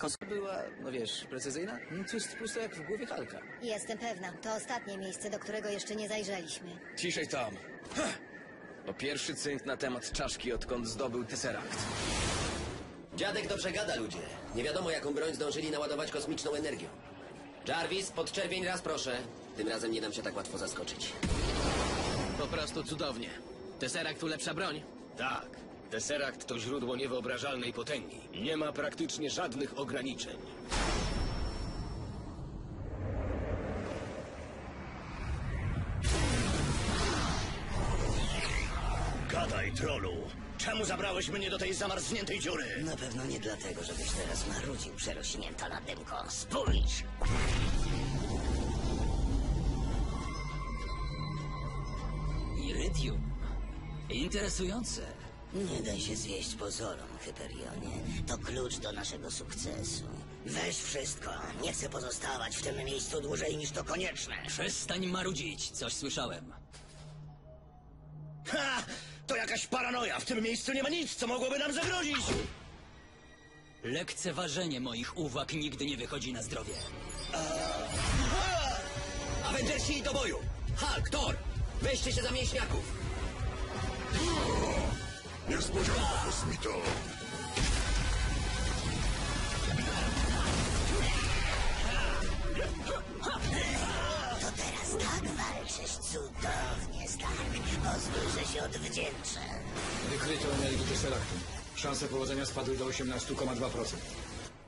Konsola była, no wiesz, precyzyjna? No, To jest pusto jak w głowie kalka. Jestem pewna, to ostatnie miejsce, do którego jeszcze nie zajrzeliśmy. Ciszej tam. To pierwszy cynk na temat czaszki, odkąd zdobył Tesseract. Dziadek dobrze gada, ludzie. Nie wiadomo, jaką broń zdążyli naładować kosmiczną energią. Jarvis, podczerwień raz proszę. Tym razem nie dam się tak łatwo zaskoczyć. Po prostu cudownie. Tesseract ulepsza broń. Tak. Tesseract to źródło niewyobrażalnej potęgi. Nie ma praktycznie żadnych ograniczeń. Gadaj, trolu. Czemu zabrałeś mnie do tej zamarzniętej dziury? Na pewno nie dlatego, żebyś teraz marudził przerośnięta na dymko. Spójrz! Iridium. Interesujące. Nie daj się zwieść pozorom, Hyperionie. To klucz do naszego sukcesu. Weź wszystko. Nie chcę pozostawać w tym miejscu dłużej niż to konieczne. Przestań marudzić, coś słyszałem. Ha! To jakaś paranoja. W tym miejscu nie ma nic, co mogłoby nam zagrozić. Lekceważenie moich uwag nigdy nie wychodzi na zdrowie. Avengersi do boju! Hulk, Thor! Weźcie się za mięśniaków! Niespodzianka, kosmito! To teraz tak walczysz cudownie, Stark. Pozwól, że się odwdzięczę. Wykryto energię Tesseractu. Szanse powodzenia spadły do 18,2%.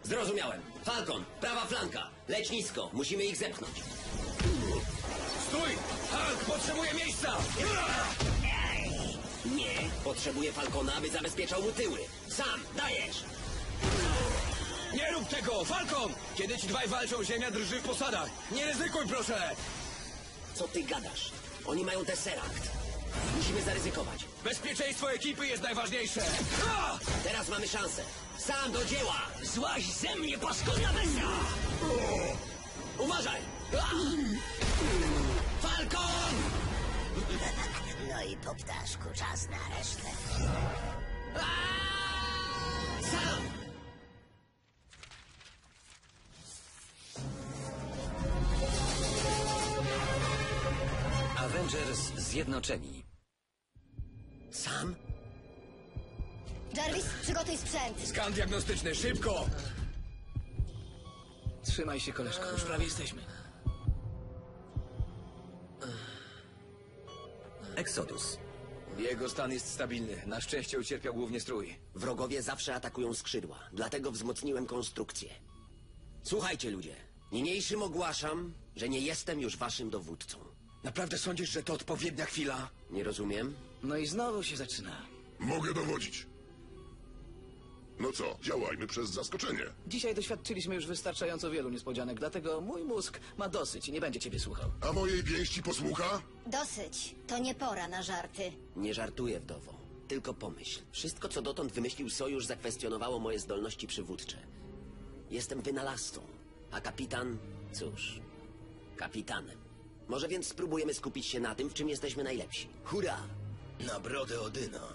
Zrozumiałem. Falcon, prawa flanka. Leć nisko, musimy ich zepchnąć. Stój! Hulk potrzebuje miejsca! Nie, potrzebuję Falcona, aby zabezpieczał mu tyły. Sam, dajesz! Nie rób tego! Falcon! Kiedy ci dwaj walczą, ziemia drży w posadach. Nie ryzykuj, proszę! Co ty gadasz? Oni mają Tesseract. Musimy zaryzykować. Bezpieczeństwo ekipy jest najważniejsze! A! Teraz mamy szansę. Sam do dzieła! Złaź ze mnie, paskudna bestia! Uważaj! A! Falcon! No i po ptaszku, czas na resztę. Sam! Avengers zjednoczeni. Sam? Jarvis, przygotuj sprzęt. Skan diagnostyczny, szybko! Trzymaj się, koleżko, już prawie jesteśmy. Exodus. Jego stan jest stabilny. Na szczęście ucierpiał głównie strój. Wrogowie zawsze atakują skrzydła, dlatego wzmocniłem konstrukcję. Słuchajcie, ludzie. Niniejszym ogłaszam, że nie jestem już waszym dowódcą. Naprawdę sądzisz, że to odpowiednia chwila? Nie rozumiem? No i znowu się zaczyna. Mogę dowodzić. No co, działajmy przez zaskoczenie. Dzisiaj doświadczyliśmy już wystarczająco wielu niespodzianek, dlatego mój mózg ma dosyć i nie będzie ciebie słuchał. A mojej pięści posłucha? Dosyć. To nie pora na żarty. Nie żartuję, wdowo. Tylko pomyśl. Wszystko, co dotąd wymyślił Sojusz, zakwestionowało moje zdolności przywódcze. Jestem wynalazcą, a kapitan, cóż, kapitanem. Może więc spróbujemy skupić się na tym, w czym jesteśmy najlepsi. Hurra! Na brodę Odyna.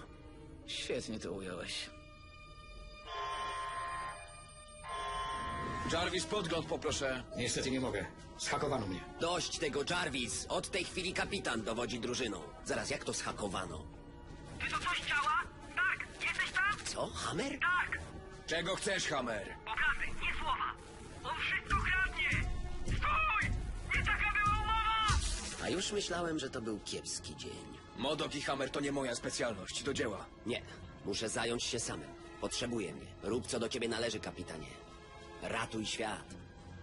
Świetnie to ująłeś. Jarvis, podgląd poproszę. Niestety nie mogę. Schakowano mnie. Dość tego, Jarvis! Od tej chwili kapitan dowodzi drużyną. Zaraz, jak to schakowano? Czy to coś działa? Tak, jesteś tam? Co? Hammer? Tak! Czego chcesz, Hammer? Obrazy, nie słowa! On wszystko kradnie! Stój! Nie taka była umowa! A już myślałem, że to był kiepski dzień. Modok i Hammer to nie moja specjalność. Do dzieła. Nie, muszę zająć się samym. Potrzebuję mnie. Rób co do ciebie należy, kapitanie. Ratuj świat.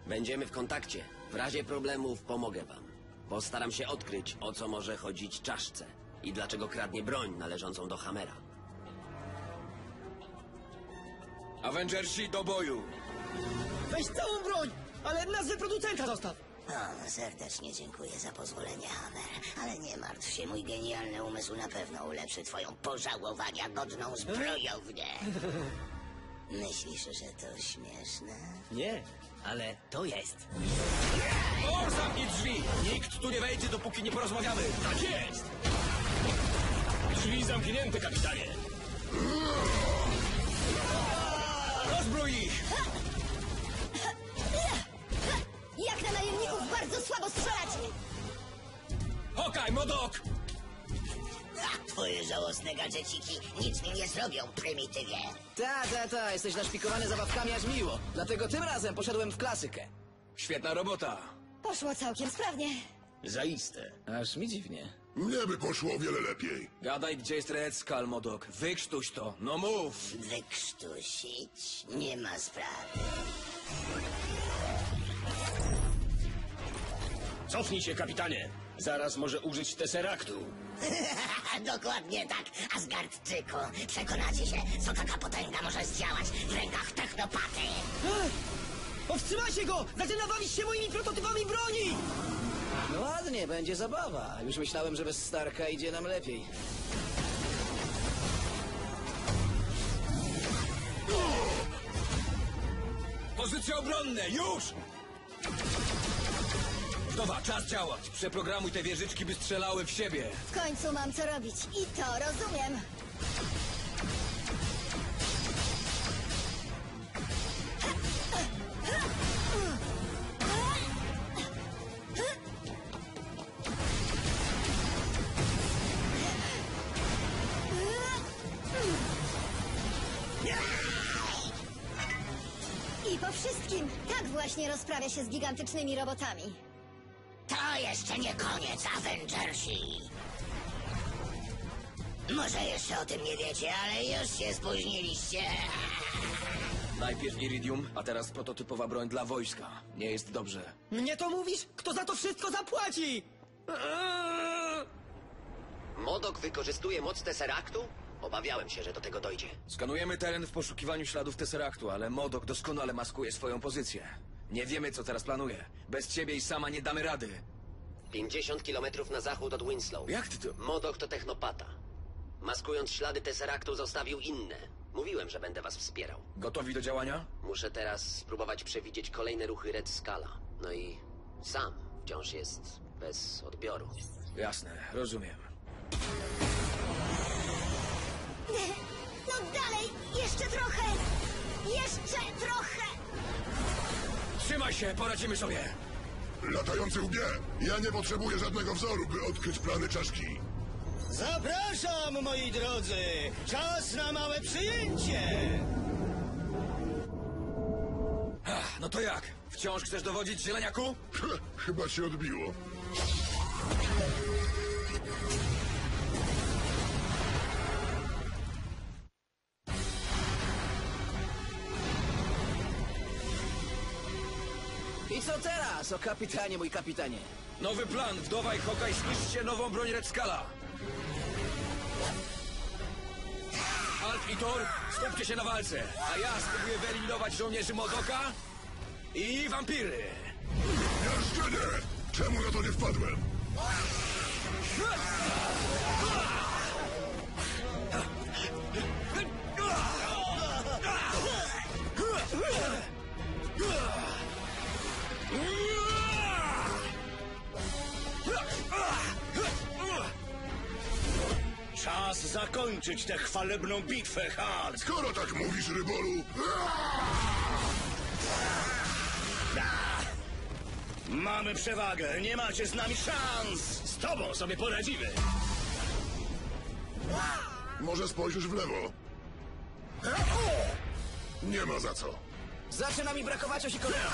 Będziemy w kontakcie. W razie problemów pomogę wam. Postaram się odkryć, o co może chodzić czaszce i dlaczego kradnie broń należącą do Hamera. Avengersi do boju! Weź całą broń, ale nazwę producenta zostaw. O, serdecznie dziękuję za pozwolenie, Hammer. Ale nie martw się, mój genialny umysł na pewno ulepszy twoją pożałowania godną zbrojownię. Myślisz, że to śmieszne? Nie, ale to jest. O, zamknij drzwi! Nikt tu nie wejdzie, dopóki nie porozmawiamy! Tak jest! Drzwi zamknięte, kapitanie! Rozbrój ich! Jak na najemników bardzo słabo strzelacie! Hokaj, Modok! Twoje żałosne gadżeciki nic mi nie zrobią, prymitywie. Ta, ta, ta, jesteś naszpikowany zabawkami aż miło. Dlatego tym razem poszedłem w klasykę. Świetna robota. Poszło całkiem sprawnie. Zaiste. Aż mi dziwnie. Mnie by poszło o wiele lepiej. Gadaj, gdzie jest Red Skull, Modok. Wykrztuś to. No mów. Wykrztusić? Nie ma sprawy. Cofnij się, kapitanie. Zaraz może użyć Tesseractu. Dokładnie tak, Asgardczyku. Przekonacie się, co taka potęga może zdziałać w rękach technopaty. Powstrzymajcie go! Zaczyna bawić się moimi prototypami broni! No ładnie, będzie zabawa. Już myślałem, że bez Starka idzie nam lepiej. Pozycje obronne, już! Wdowa, czas działać. Przeprogramuj te wieżyczki, by strzelały w siebie. W końcu mam co robić i to rozumiem. I po wszystkim, tak właśnie rozprawia się z gigantycznymi robotami. To jeszcze nie koniec, Avengersi. Może jeszcze o tym nie wiecie, ale już się spóźniliście. Najpierw Iridium, a teraz prototypowa broń dla wojska. Nie jest dobrze. Mnie to mówisz? Kto za to wszystko zapłaci? Modok wykorzystuje moc Tesseractu? Obawiałem się, że do tego dojdzie. Skanujemy teren w poszukiwaniu śladów Tesseractu, ale Modok doskonale maskuje swoją pozycję. Nie wiemy, co teraz planuje. Bez ciebie i sama nie damy rady. 50 kilometrów na zachód od Winslow. Jak ty to? Modok to technopata. Maskując ślady Tesseractu zostawił inne. Mówiłem, że będę was wspierał. Gotowi do działania? Muszę teraz spróbować przewidzieć kolejne ruchy Red Scala. No i sam wciąż jest bez odbioru. Jasne, rozumiem. No dalej, jeszcze trochę! Jeszcze trochę! Trzymaj się, poradzimy sobie! Latający łbie, ja nie potrzebuję żadnego wzoru, by odkryć plany czaszki. Zapraszam, moi drodzy! Czas na małe przyjęcie! Ach, no to jak? Wciąż chcesz dowodzić, zieleniaku? Chyba się odbiło. Co teraz, o kapitanie, mój kapitanie? Nowy plan, wdowa i Hokaj zniszczcie nową broń Red Scala. Hulk i Thor, skupcie się na walce, a ja spróbuję wyeliminować żołnierzy Modoka i wampiry. Jeszcze nie! Czemu na to nie wpadłem? Czas zakończyć tę chwalebną bitwę, Hulk. Skoro tak mówisz, Rybolu... Mamy przewagę, nie macie z nami szans. Z tobą sobie poradzimy. Może spojrzysz w lewo? Nie ma za co. Zaczyna mi brakować osikowych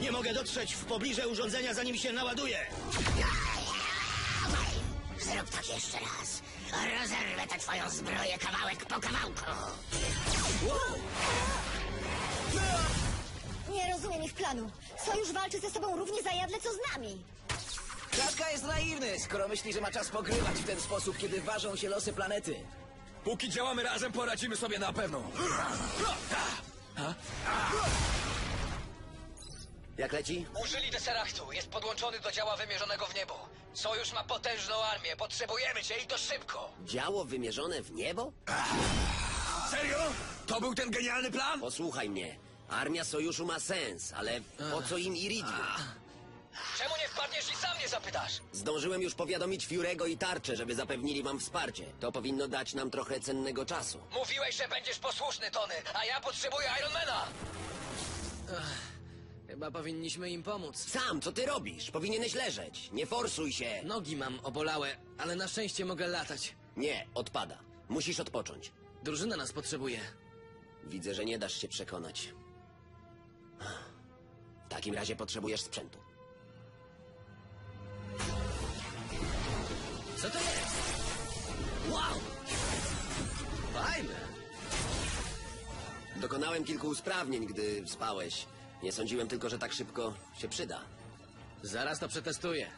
Nie mogę dotrzeć w pobliże urządzenia, zanim się naładuje! Zrób tak jeszcze raz. Rozerwę tę twoją zbroję kawałek po kawałku. Nie rozumiem ich planu. Sojusz walczy ze sobą równie zajadle, co z nami. Czaszka jest naiwny, skoro myśli, że ma czas pogrywać w ten sposób, kiedy ważą się losy planety. Póki działamy razem, poradzimy sobie na pewno. Jak leci? Użyli Tesseractu, jest podłączony do działa wymierzonego w niebo. Sojusz ma potężną armię, potrzebujemy cię i to szybko. Działo wymierzone w niebo? Serio? To był ten genialny plan? Posłuchaj mnie. Armia sojuszu ma sens, ale po co im Iridium? Czemu nie wpadniesz i sam nie zapytasz? Zdążyłem już powiadomić Fiurego i Tarczę, żeby zapewnili wam wsparcie. To powinno dać nam trochę cennego czasu. Mówiłeś, że będziesz posłuszny, Tony, a ja potrzebuję Ironmana. Chyba powinniśmy im pomóc. Sam, co ty robisz? Powinieneś leżeć. Nie forsuj się. Nogi mam obolałe, ale na szczęście mogę latać. Nie, odpada. Musisz odpocząć. Drużyna nas potrzebuje. Widzę, że nie dasz się przekonać. W takim razie potrzebujesz sprzętu. Co to jest? Wow! Fajne! Dokonałem kilku usprawnień, gdy spałeś. Nie sądziłem tylko, że tak szybko się przyda. Zaraz to przetestuję.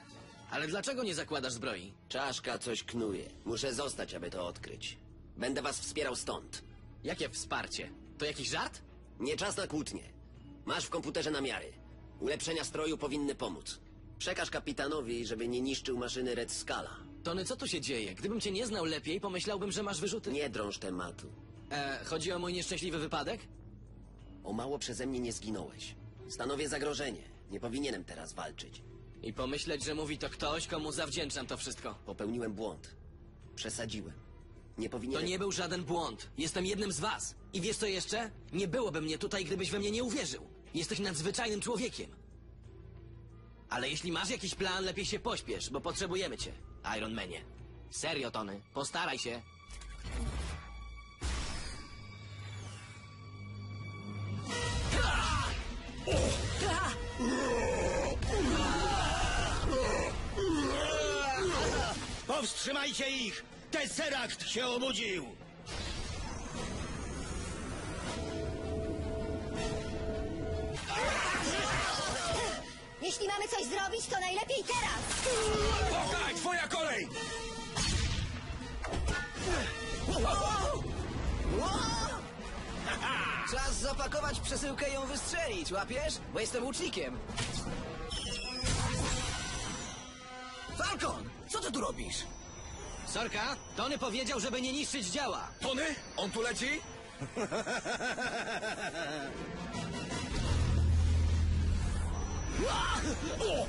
Ale dlaczego nie zakładasz zbroi? Czaszka coś knuje. Muszę zostać, aby to odkryć. Będę was wspierał stąd. Jakie wsparcie? To jakiś żart? Nie czas na kłótnie. Masz w komputerze namiary. Ulepszenia stroju powinny pomóc. Przekaż kapitanowi, żeby nie niszczył maszyny Red Scala. Tony, co tu się dzieje? Gdybym cię nie znał lepiej, pomyślałbym, że masz wyrzuty. Nie drąż tematu. E, chodzi o mój nieszczęśliwy wypadek? O mało przeze mnie nie zginąłeś. Stanowię zagrożenie. Nie powinienem teraz walczyć. I pomyśleć, że mówi to ktoś, komu zawdzięczam to wszystko. Popełniłem błąd. Przesadziłem. Nie To powinienem... nie był żaden błąd. Jestem jednym z was. I wiesz co jeszcze? Nie byłoby mnie tutaj, gdybyś we mnie nie uwierzył. Jesteś nadzwyczajnym człowiekiem. Ale jeśli masz jakiś plan, lepiej się pośpiesz, bo potrzebujemy cię, Iron Manie. Serio, Tony. Postaraj się. Powstrzymajcie ich! Tesseract się obudził! Jeśli mamy coś zrobić, to najlepiej teraz! Okej, twoja kolej! Czas zapakować przesyłkę i ją wystrzelić, łapiesz? Bo jestem łucznikiem. Falcon! Co ty tu robisz? Sorka, Tony powiedział, żeby nie niszczyć działa. Tony? On tu leci? Portale?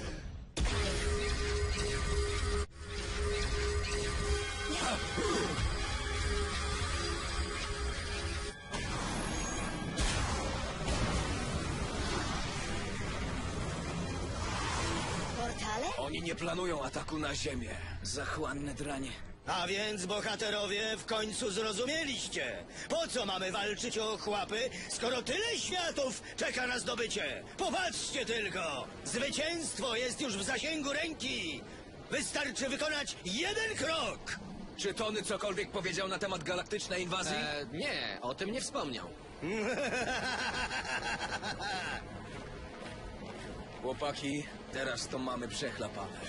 Nie planują ataku na ziemię. Zachłanne dranie. A więc, bohaterowie, w końcu zrozumieliście. Po co mamy walczyć o ochłapy, skoro tyle światów czeka na zdobycie? Popatrzcie tylko! Zwycięstwo jest już w zasięgu ręki! Wystarczy wykonać jeden krok! Czy Tony cokolwiek powiedział na temat galaktycznej inwazji? E, nie, o tym nie wspomniał. Chłopaki, teraz to mamy przechlapane.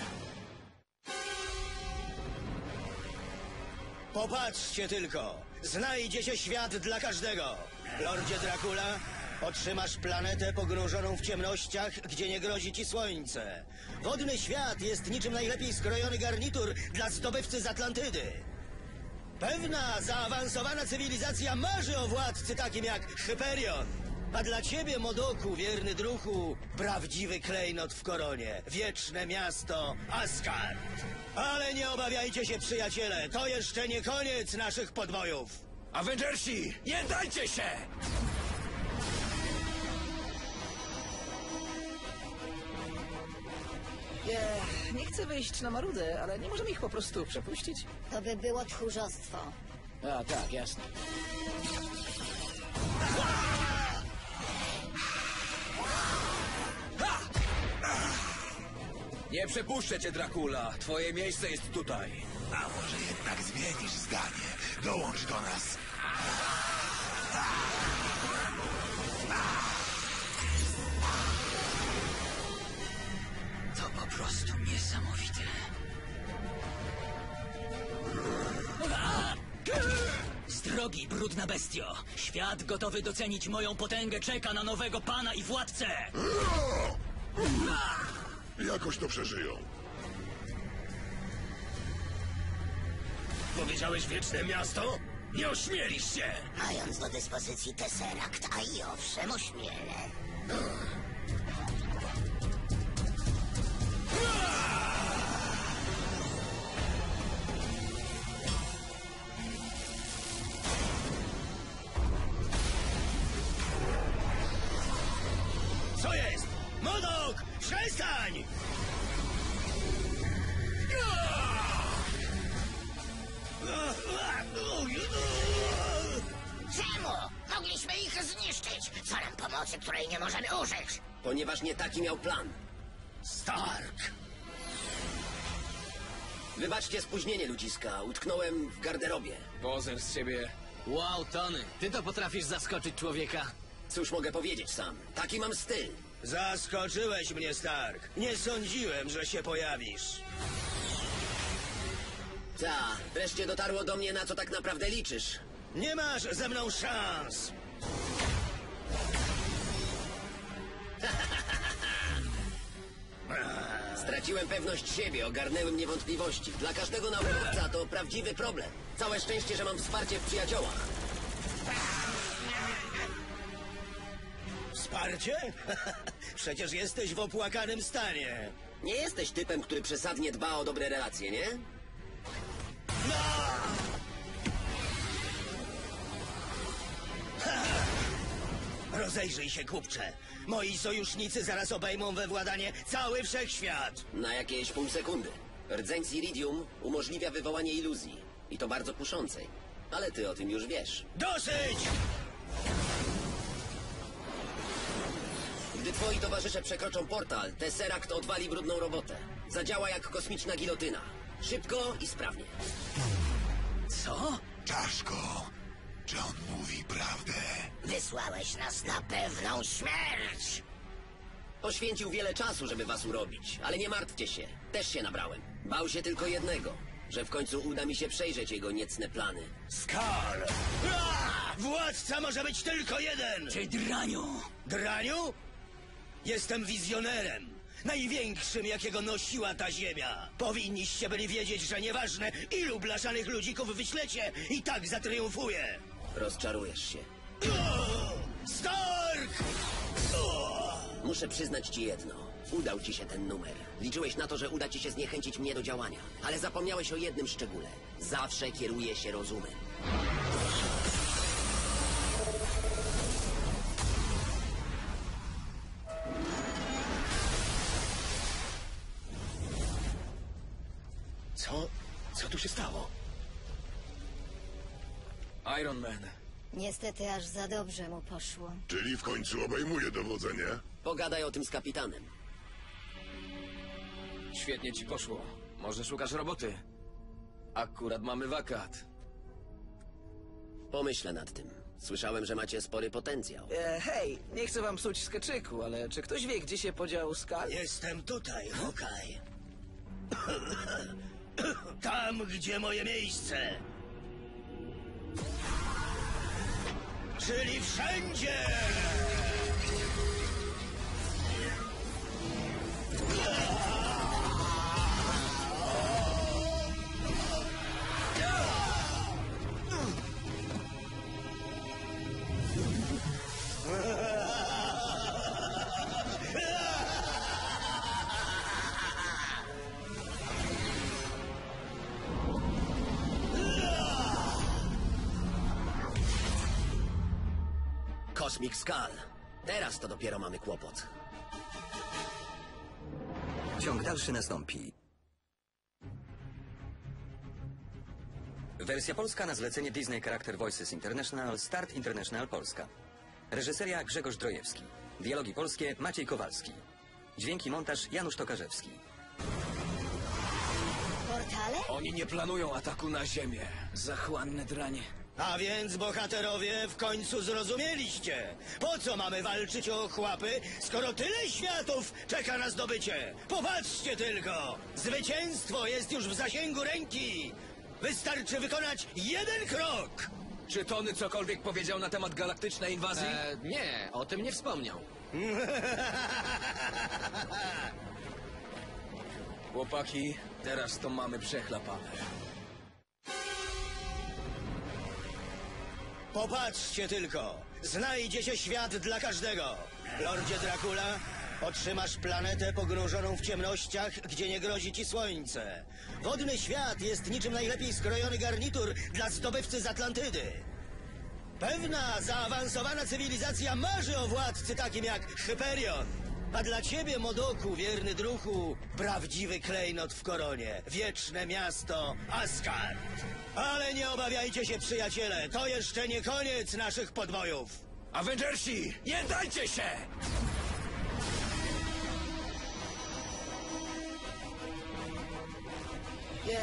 Popatrzcie tylko! Znajdzie się świat dla każdego! Lordzie Dracula, otrzymasz planetę pogrążoną w ciemnościach, gdzie nie grozi ci słońce. Wodny świat jest niczym najlepiej skrojony garnitur dla zdobywcy z Atlantydy. Pewna zaawansowana cywilizacja marzy o władcy takim jak Hyperion. A dla ciebie, Modoku, wierny druhu, prawdziwy klejnot w koronie, wieczne miasto Asgard. Ale nie obawiajcie się, przyjaciele, to jeszcze nie koniec naszych podbojów. Avengersi, nie dajcie się! Nie, nie chcę wyjść na marudę, ale nie możemy ich po prostu przepuścić? To by było tchórzostwo. A, tak, jasne. Nie przepuszczę cię, Dracula. Twoje miejsce jest tutaj. A może jednak zmienisz zdanie? Dołącz do nas. To po prostu niesamowite. Z drogi, brudna bestio! Świat gotowy docenić moją potęgę czeka na nowego pana i władcę! Jakoś to przeżyją. Powiedziałeś wieczne miasto? Nie ośmielisz się! Mając do dyspozycji Tesseract, a i owszem ośmielę. Ponieważ nie taki miał plan. Stark! Wybaczcie spóźnienie, ludziska. Utknąłem w garderobie. Pozer z ciebie. Wow, Tony, ty to potrafisz zaskoczyć człowieka. Cóż mogę powiedzieć sam? Taki mam styl. Zaskoczyłeś mnie, Stark. Nie sądziłem, że się pojawisz. Ta, wreszcie dotarło do mnie, na co tak naprawdę liczysz. Nie masz ze mną szans. Straciłem pewność siebie, ogarnęły mnie wątpliwości. Dla każdego naukowca to prawdziwy problem. Całe szczęście, że mam wsparcie w przyjaciołach. Wsparcie? Przecież jesteś w opłakanym stanie. Nie jesteś typem, który przesadnie dba o dobre relacje, nie? Rozejrzyj się, kupcze. Moi sojusznicy zaraz obejmą we władanie cały wszechświat. Na jakieś pół sekundy. Rdzeń Iridium umożliwia wywołanie iluzji. I to bardzo kuszącej. Ale ty o tym już wiesz. Dosyć! Gdy twoi towarzysze przekroczą portal, Tesseract odwali brudną robotę. Zadziała jak kosmiczna gilotyna. Szybko i sprawnie. Co? Czaszko, czy on mówi prawdę? Wysłałeś nas na pewną śmierć. Poświęcił wiele czasu, żeby was urobić, ale nie martwcie się. Też się nabrałem. Bał się tylko jednego, że w końcu uda mi się przejrzeć jego niecne plany. Skar! Władca może być tylko jeden! Ty draniu! Draniu? Jestem wizjonerem. Największym, jakiego nosiła ta ziemia. Powinniście byli wiedzieć, że nieważne, ilu blaszanych ludzików wyślecie, i tak zatriumfuje. Rozczarujesz się. Stark! Muszę przyznać ci jedno. Udał ci się ten numer. Liczyłeś na to, że uda ci się zniechęcić mnie do działania. Ale zapomniałeś o jednym szczególe. Zawsze kieruję się rozumem. Co? Co tu się stało? Iron Man. Niestety aż za dobrze mu poszło. Czyli w końcu obejmuje dowodzenie? Pogadaj o tym z kapitanem. Świetnie ci poszło. Może szukasz roboty? Akurat mamy wakat. Pomyślę nad tym. Słyszałem, że macie spory potencjał. E, hej, nie chcę wam psuć skeczyku, ale czy ktoś wie, gdzie się podział Skal? Jestem tutaj, Hokaj. Tam, gdzie moje miejsce. Czyli wszędzie! Cosmic Skull. Teraz to dopiero mamy kłopot. Ciąg dalszy nastąpi. Wersja polska na zlecenie Disney Character Voices International Start International Polska. Reżyseria Grzegorz Drojewski. Dialogi polskie Maciej Kowalski. Dźwięki montaż Janusz Tokarzewski. Portale? Oni nie planują ataku na Ziemię. Zachłanne dranie. A więc, bohaterowie, w końcu zrozumieliście. Po co mamy walczyć o chłapy, skoro tyle światów czeka na zdobycie? Popatrzcie tylko! Zwycięstwo jest już w zasięgu ręki! Wystarczy wykonać jeden krok! Czy Tony cokolwiek powiedział na temat galaktycznej inwazji? E, nie, o tym nie wspomniał. Chłopaki, teraz to mamy przechlapane. Popatrzcie tylko! Znajdzie się świat dla każdego! Lordzie Dracula, otrzymasz planetę pogrążoną w ciemnościach, gdzie nie grozi ci słońce. Wodny świat jest niczym najlepiej skrojony garnitur dla zdobywcy z Atlantydy. Pewna zaawansowana cywilizacja marzy o władcy takim jak Hyperion. A dla ciebie, Modoku, wierny druhu, prawdziwy klejnot w koronie. Wieczne miasto Asgard. Ale nie obawiajcie się, przyjaciele, to jeszcze nie koniec naszych podbojów. Avengersi, nie dajcie się! Nie,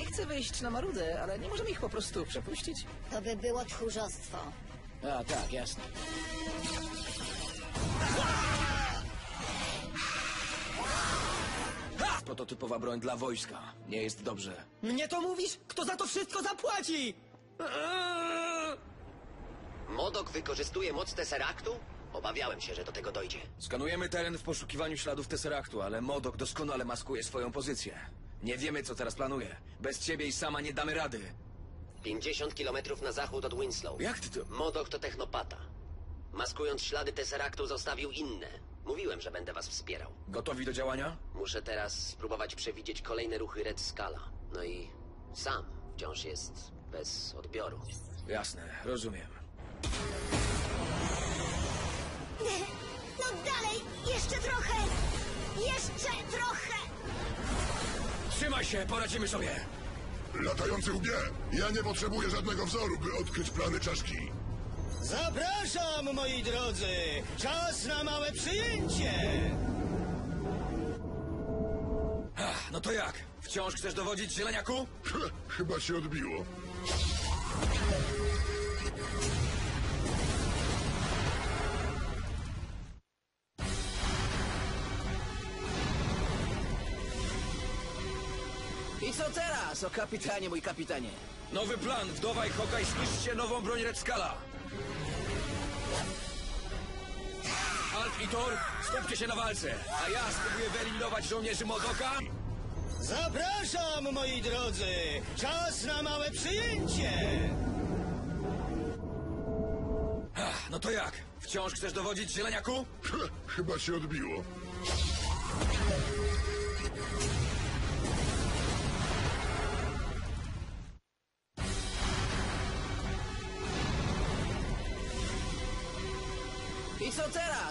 nie chcę wyjść na marudę, ale nie możemy ich po prostu przepuścić? To by było tchórzostwo. A, tak, jasne. Prototypowa broń dla wojska. Nie jest dobrze. Mnie to mówisz? Kto za to wszystko zapłaci? Modok wykorzystuje moc Tesseractu? Obawiałem się, że do tego dojdzie. Skanujemy teren w poszukiwaniu śladów Tesseractu, ale Modok doskonale maskuje swoją pozycję. Nie wiemy, co teraz planuje. Bez ciebie i sama nie damy rady. 50 kilometrów na zachód od Winslow. Jak ty to... Modok to technopata. Maskując ślady Tesseractu zostawił inne. Mówiłem, że będę was wspierał. Gotowi do działania? Muszę teraz spróbować przewidzieć kolejne ruchy Red Scala. No i sam wciąż jest bez odbioru. Jasne, rozumiem. No dalej! Jeszcze trochę! Jeszcze trochę! Trzymaj się, poradzimy sobie! Latający łbie! Ja nie potrzebuję żadnego wzoru, by odkryć plany czaszki. Zapraszam, moi drodzy! Czas na małe przyjęcie! Ach, no to jak? Wciąż chcesz dowodzić, zieleniaku? Chyba się odbiło. I co teraz, o kapitanie, mój kapitanie? Nowy plan, wdowa i Hawkeye zniszczcie nową broń Red Scala. Alt i Thor, skupcie się na walce, a ja spróbuję wyeliminować żołnierzy Modoka. Zapraszam, moi drodzy! Czas na małe przyjęcie! Ach, no to jak? Wciąż chcesz dowodzić, zieleniaku? Chyba się odbiło.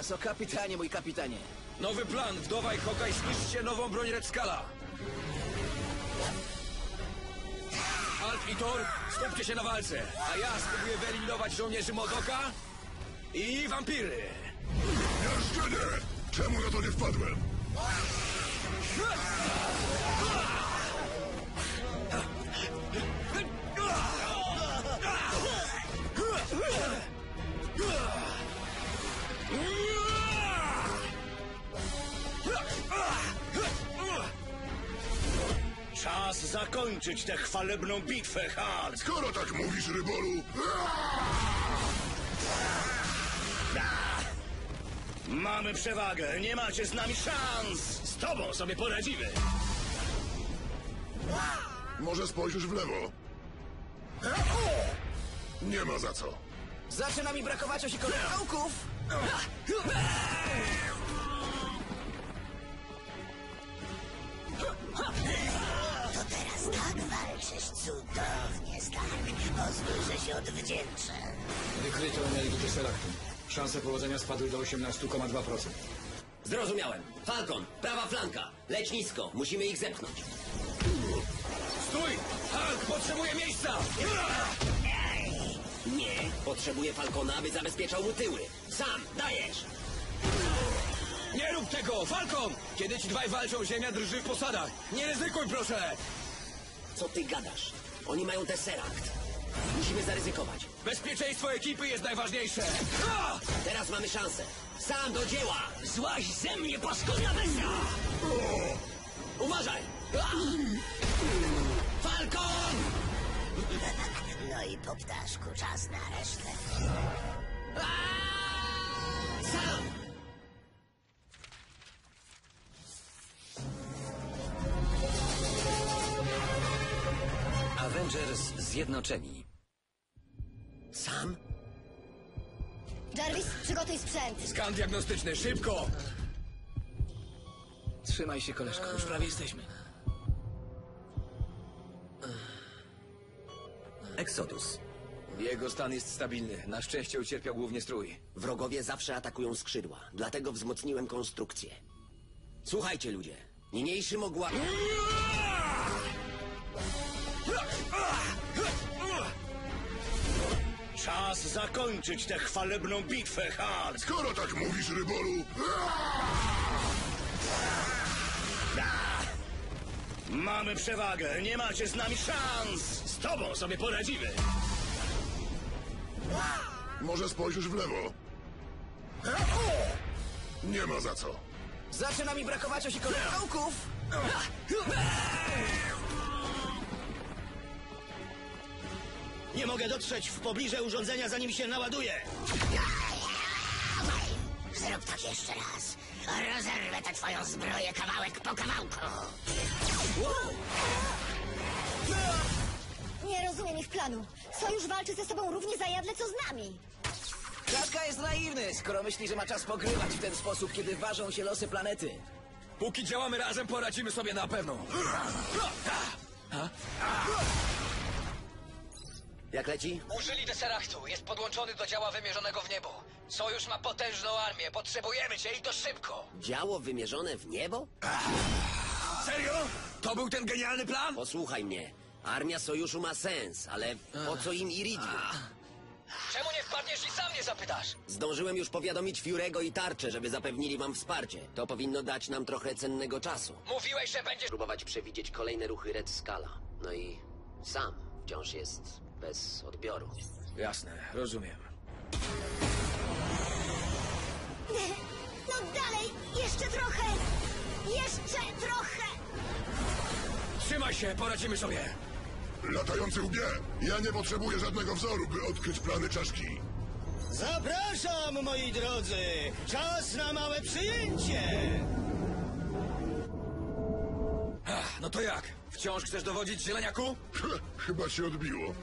Co teraz, o kapitanie, mój kapitanie? Nowy plan, wdowa i Hawkeye zniszczcie nową broń Red Scala. Alt i Thor, skupcie się na walce, a ja spróbuję wyeliminować żołnierzy Modoka i wampiry. Miażdżenie! Czemu na to nie wpadłem? Zakończyć tę chwalebną bitwę, Hulk! Skoro tak mówisz, Rybolu... Mamy przewagę, nie macie z nami szans! Z tobą sobie poradzimy! Może spojrzysz w lewo? Nie ma za co. Zaczyna mi brakować osikowych Wykryto energię Tesseractu. Szanse powodzenia spadły do 18,2%. Zrozumiałem. Falcon, prawa flanka. Leć nisko, musimy ich zepchnąć. Stój! Hulk potrzebuje miejsca! Nie, potrzebuję Falcona, aby zabezpieczał mu tyły. Sam, dajesz! Nie rób tego! Falcon! Kiedy ci dwaj walczą, ziemia drży w posadach. Nie ryzykuj, proszę! Co ty gadasz? Oni mają Tesseract. Musimy zaryzykować. Bezpieczeństwo ekipy jest najważniejsze! A! Teraz mamy szansę. Sam do dzieła! Złaź ze mnie, paskudna bestia! Uważaj! A! Falcon! No i po ptaszku, czas na resztę. Sam! Avengers zjednoczeni. Sam? Jarvis, przygotuj sprzęt. Skan diagnostyczny, szybko! Trzymaj się, koleżko, już prawie jesteśmy. Exodus. Jego stan jest stabilny. Na szczęście ucierpiał głównie strój. Wrogowie zawsze atakują skrzydła, dlatego wzmocniłem konstrukcję. Słuchajcie, ludzie. Niniejszy mogła... Czas zakończyć tę chwalebną bitwę, Hulk! Skoro tak mówisz, Rybolu... Mamy przewagę, nie macie z nami szans! Z tobą sobie poradzimy! Może spojrzysz w lewo? Nie ma za co. Zaczyna mi brakować osikołków! Nie mogę dotrzeć w pobliże urządzenia, zanim się naładuje. Zrób tak jeszcze raz. Rozerwę tę twoją zbroję kawałek po kawałku. Nie rozumiem ich planu. Sojusz walczy ze sobą równie zajadle, co z nami. Klatka jest naiwny, skoro myśli, że ma czas pogrywać w ten sposób, kiedy ważą się losy planety. Póki działamy razem, poradzimy sobie na pewno. Jak leci? Użyli Tesseractu. Jest podłączony do działa wymierzonego w niebo. Sojusz ma potężną armię. Potrzebujemy cię i to szybko. Działo wymierzone w niebo? Serio? To był ten genialny plan? Posłuchaj mnie. Armia sojuszu ma sens, ale po co im Iridium? Czemu nie wpadniesz i sam nie zapytasz? Zdążyłem już powiadomić Fiurego i Tarczę, żeby zapewnili wam wsparcie. To powinno dać nam trochę cennego czasu. Mówiłeś, że będziesz... Próbować przewidzieć kolejne ruchy Red Scala. No i sam wciąż jest bez odbioru. Jasne, rozumiem. No dalej! Jeszcze trochę! Jeszcze trochę! Trzymaj się, poradzimy sobie. Latający łbie! Ja nie potrzebuję żadnego wzoru, by odkryć plany czaszki. Zapraszam, moi drodzy! Czas na małe przyjęcie! Ach, no to jak? Wciąż chcesz dowodzić, zieleniaku? Chyba się odbiło.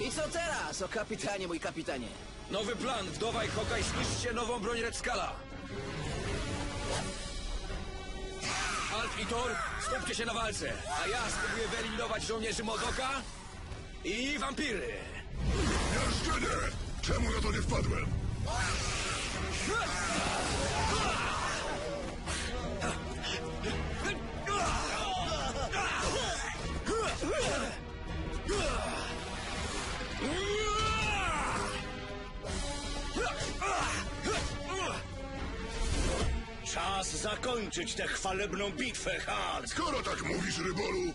I co teraz, o kapitanie, mój kapitanie? Nowy plan. Wdowa i Hokaj zniszczcie nową broń Red Scala. Alt i Thor, skupcie się na walce, a ja spróbuję wyeliminować żołnierzy Modoka i wampiry. Jarzczenie! Czemu na to nie wpadłem? Czas zakończyć tę chwalebną bitwę, Hulk! Skoro tak mówisz, Rybolu...